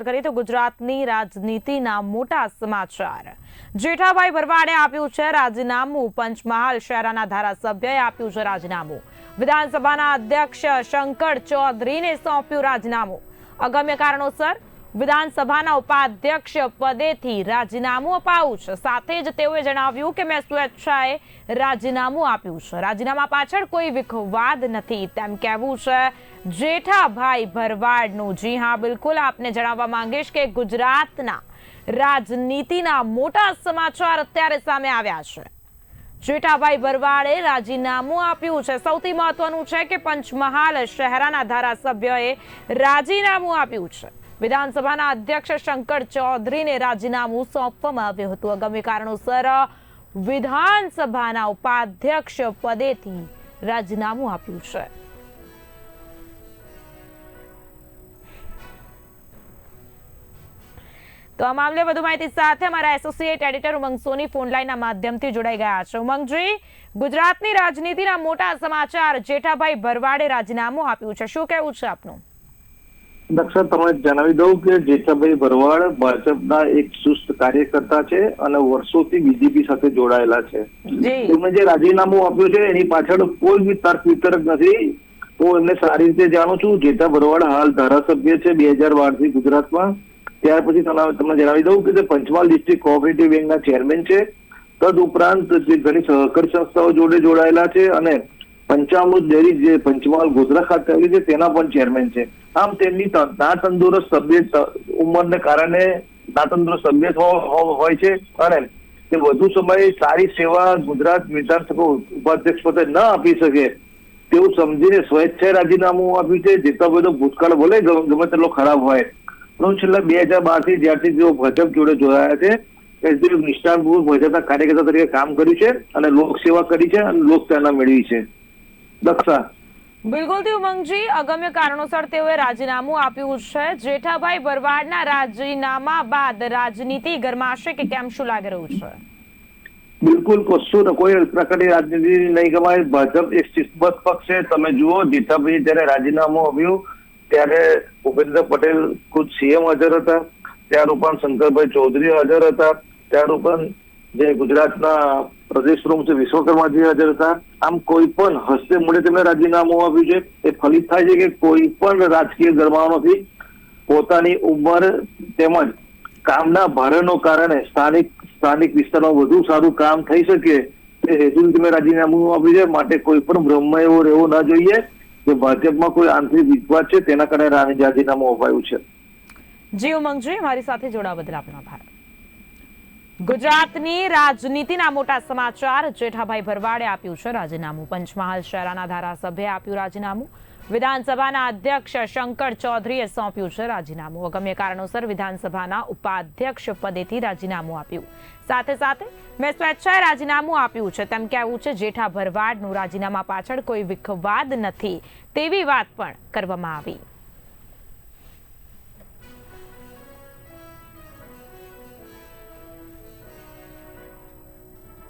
કરીએ તો ગુજરાતની રાજનીતિના મોટા સમાચાર. જેઠાભાઈ ભરવાડે આપ્યું છે રાજીનામું. પંચમહાલ શહેરાના ધારાસભ્યએ આપ્યું છે રાજીનામું. વિધાનસભાના અધ્યક્ષ શંકર ચૌધરીને સોંપ્યું રાજીનામું. અગમ્ય કારણોસર વિધાનસભાના ઉપાધ્યક્ષ પદેથી રાજીનામું અપાવું છે. સાથે જ તેઓએ જણાવ્યું કે મેં સ્વેચ્છાએ રાજીનામું આપ્યું છે. રાજીનામા પાછળ કોઈ વિખવાદ નથી. તેમ કહેવું છે, જેઠાભાઈ ભરવાડનું. જી હા, બિલકુલ. આપને જણાવવા માંગીશ કે ગુજરાતના રાજનીતિના મોટા સમાચાર અત્યારે સામે આવ્યા છે. જેઠાભાઈ ભરવાડે રાજીનામું આપ્યું છે. સૌથી મહત્વનું છે કે પંચમહાલ શહેરાના ધારાસભ્યએ રાજીનામું આપ્યું છે. વિધાનસભાના અધ્યક્ષ શંકર ચૌધરીને રાજીનામું સોંપવામાં આવ્યું હતું. આગામી કારણોસર વિધાનસભાના ઉપાધ્યક્ષ પદેથી રાજીનામું આપ્યું છે. તો આ મામલે વધુ માહિતી સાથે અમારા associate editor Umang Soni phone લાઈનના માધ્યમથી જોડાઈ ગયા છે. ઉમંગજી, ગુજરાતની રાજનીતિના મોટા સમાચાર જેઠાભાઈ ભરવાડે રાજીનામું આપ્યું છે. શું કહેવું છે આપનું? દક્ષા તમને જણાવી દઉં કે જેઠાભાઈ ભરવાડ ભાજપના એક સુસ્ત કાર્યકર્તા છે અને વર્ષોથી બીજેપી સાથે જોડાયેલા છે. તેમણે જે રાજીનામું આપ્યું છે એની પાછળ કોઈ બી તર્ક વિતર્ક નથી. હું એમને સારી રીતે જાણું છું. જેઠા ભરવાડ હાલ ધારાસભ્ય છે બે હજાર બારથી ગુજરાતમાં. ત્યાર પછી તમને તમને જણાવી દઉં કે તે પંચમહાલ ડિસ્ટ્રિક્ટ કોઓપરેટિવ બેંકના ચેરમેન છે. તદ ઉપરાંત જે ઘણી સહકારી સંસ્થાઓ જોડે જોડાયેલા છે અને પંચામૃત ડેરી જે પંચમહાલ ગોધરા ખાતે આવેલી છે, તેના પણ ચેરમેન છે. આમ તેમની ના તંદુરસ્ત તબિયત ઉંમરને કારણે ના તંદુરસ્ત તબિયત હોય છે. અને તે વધુ સમય સારી સેવા ગુજરાત વિધાનસભા ઉપાધ્યક્ષ પદે ન આપી શકે તેવું સમજીને સ્વેચ્છાએ રાજીનામું આપ્યું છે. જેટલા બધો ભૂતકાળ ભલે ગમે તેટલો ખરાબ હોય. પરંતુ છેલ્લા બે હજાર બારથી જ્યારથી તેઓ ભાજપ જોડે જોડાયા છે, એસડીએફ નિષ્ઠાનપૂર્વક ભાજપના કાર્યકર્તા તરીકે કામ કર્યું છે અને લોકસેવા કરી છે અને લોકચાહના મેળવી છે. દક્ષા. બિલકુલથી ઉમંગજી અગમ્ય કારણોસર તેઓએ રાજીનામું આપ્યું છે. જેઠાભાઈ ભરવાડના રાજીનામા બાદ રાજનીતિ ગરમાશે કે કેમ શું લાગી રહ્યું છે? બિલકુલ કશું કોઈ પ્રકારની રાજનીતિ નહીં ગમાય. ભાજપ એક શિસ્તબદ્ધ પક્ષ છે. તમે જુઓ જીતાભાઈ જયારે રાજીનામું આવ્યું ત્યારે ભૂપેન્દ્ર પટેલ ખુદ સીએમ હાજર હતા. ત્યાર ઉપરાંત શંકરભાઈ ચૌધરી હાજર હતા. ત્યાર ઉપરાંત જે ગુજરાતના પ્રદેશ પ્રમુખ વિશ્વકર્માજી હાજર હતા. આમ કોઈ પણ હસ્તે મોડે તેમણે રાજીનામું આપ્યું છે, એ ફલિત થાય છે કે કોઈ પણ રાજકીય ગરમાવો પોતાની ઉંમર તેમજ કામના ભારણનો કારણે સ્થાનિક સ્થાનિક વિસ્તારમાં વધુ સારું કામ થઈ શકે એ હેતુથી તમે રાજીનામું આપ્યું છે. માટે કોઈ પણ ભ્રમમાં એવો રહેવો ન જોઈએ. કે ભાજપમાં કોઈ આંતરિક વિવાદ છે, તેના કારણે રાણી રાજીનામું અપાયું છે. જી ઉમંગજી મારી સાથે જોડાવા બદલ આપનો આભાર. ગુજરાતની રાજનીતિના મોટા સમાચાર જેઠાભાઈ ભરવાડે આપ્યું છે રાજીનામું. પંચમહાલ શહેરાના ધારાસભ્યે આપ્યું રાજીનામું. વિધાનસભાના અધ્યક્ષ શંકર ચૌધરીએ સોંપ્યું છે રાજીનામું. અગમ્ય કારણોસર વિધાનસભાના ઉપાધ્યક્ષ પદેથી રાજીનામું આપ્યું. સાથે સાથે મેં સ્વેચ્છાએ રાજીનામું આપ્યું છે. તેમ કહેવું છે જેઠા ભરવાડનું રાજીનામા પાછળ કોઈ વિખવાદ નથી. તેવી વાત પણ કરવામાં આવી.